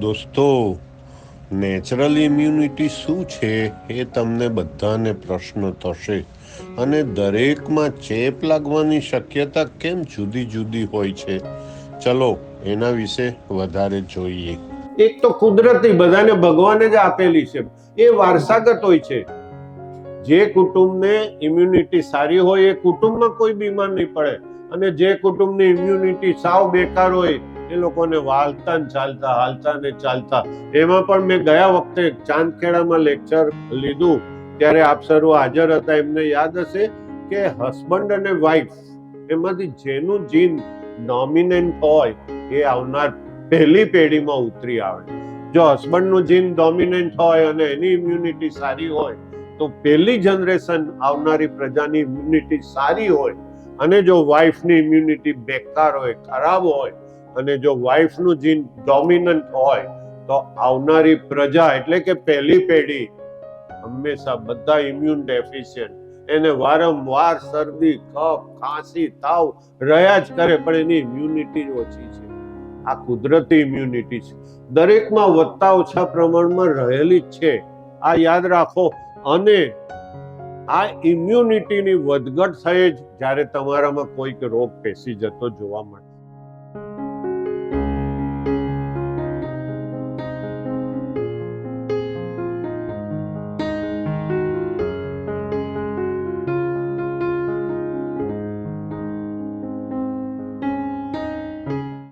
દોસ્તો natural immunity શું છે એ તમને બધાને પ્રશ્ન થશે અને દરેકમાં ચેપ લાગવાની શક્યતા કેમ જુદી જુદી હોય છે? ચલો, એના વિશે વધારે જોઈએ. એક તો કુદરતી, બધાને ભગવાને જ આપેલી છે. એ વારસાગત હોય છે. જે કુટુંબને ઇમ્યુનિટી સારી હોય, એ કુટુંબમાં કોઈ બીમાર નહીં પડે. અને જે કુટુંબની ઇમ્યુનિટી સાવ બેકાર હોય એ લોકોને વાલતા ને ચાલતા, હાલતા ને ચાલતા. એમાં પણ મેં ગયા વખતે ચાંદખેડામાં લેક્ચર લીધું. ત્યારે આપ સર્વ હાજર હતા. એમને યાદ હશે કે હસબન્ડ અને વાઈફ એમાંથી જેનું જીન ડોમિનેન્ટ હોય એ આવનાર પહેલી પેઢીમાં ઉતરી આવે. જો હસબન્ડનું જીન ડોમિનેન્ટ હોય અને એની ઇમ્યુનિટી સારી હોય, તો પહેલી જનરેશન આવનારી પ્રજાની ઇમ્યુનિટી સારી હોય. અને જો વાઈફની ઇમ્યુનિટી બેકાર હોય, ખરાબ હોય અને જો વાઈફનું જીન ડોમિનન્ટ હોય, તો આવનારી પ્રજા એટલે કે પહેલી પેઢી હંમેશા બધા ઇમ્યુન ડેફિશિયન્ટ એને વારંવાર શરદી, કફ, ખાંસી, તાવ રહ્યા જ કરે, પણ એની ઇમ્યુનિટી ઓછી છે. આ કુદરતી ઇમ્યુનિટી છે. દરેકમાં વધતા ઓછા પ્રમાણમાં રહેલી જ છે. આ યાદ રાખો, અને આ ઇમ્યુનિટીની વધઘટ થઈ જ જ્યારે તમારામાં કોઈક રોગ પેસી જતો જોવા મળે.